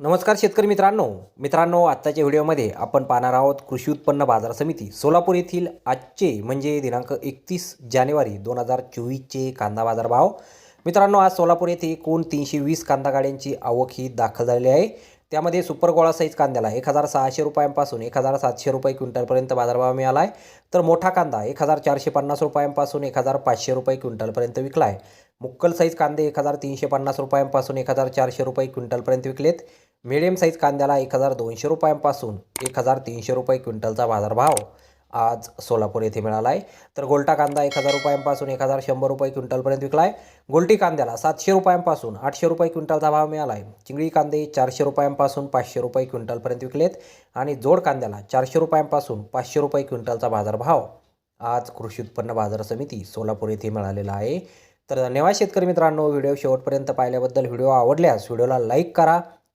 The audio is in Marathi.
नमस्कार शेतकरी मित्रांनो. मित्रांनो आत्ताच्या व्हिडिओमध्ये आपण पाहणार आहोत कृषी उत्पन्न बाजार समिती सोलापूर येथील आजचे म्हणजे दिनांक एकतीस जानेवारी दोन हजार चोवीसचे कांदा बाजार भाव मित्रांनो आज सोलापूर येथे एकूण तीनशे वीस कांदा गाड्यांची आवक ही दाखल झालेली आहे. त्यामध्ये सुपर गोळा साईज कांद्याला एक हजार सहाशे रुपयांपासून एक हजार सातशे रुपये क्विंटलपर्यंत बाजारभाव मिळाला आहे तर मोठा कांदा एक हजार चारशे पन्नास रुपयांपासून एक हजार पाचशे रुपये क्विंटलपर्यंत विकला आहे मुक्कल साईज कांदे एक हजार तीनशे पन्नास रुपयांपासून एक हजार चारशे रुपये क्विंटलपर्यंत विकलेत. मिडियम साईज कांद्याला एक हजार दोनशे रुपयांपासून एक हजार तीनशे रुपये क्विंटलचा बाजारभाव आज सोलापूर येथे मिळाला आहे तर गोलटा कांदा एक हजार रुपयांपासून एक हजार शंभर रुपये क्विंटलपर्यंत विकला आहे गोलटी कांद्याला सातशे रुपयांपासून आठशे रुपये क्विंटलचा भाव मिळाला आहे चिंगळी कांदे चारशे रुपयांपासून पाचशे रुपये क्विंटलपर्यंत विकलेत आणि जोड कांद्याला चारशे रुपयांपासून पाचशे रुपये क्विंटलचा बाजारभाव आज कृषी उत्पन्न बाजार समिती सोलापूर येथे मिळालेला आहे. तर धन्यवाद शेतकरी मित्रांनो व्हिडिओ शेवटपर्यंत पाहिल्याबद्दल व्हिडिओ आवडल्यास व्हिडिओला लाईक करा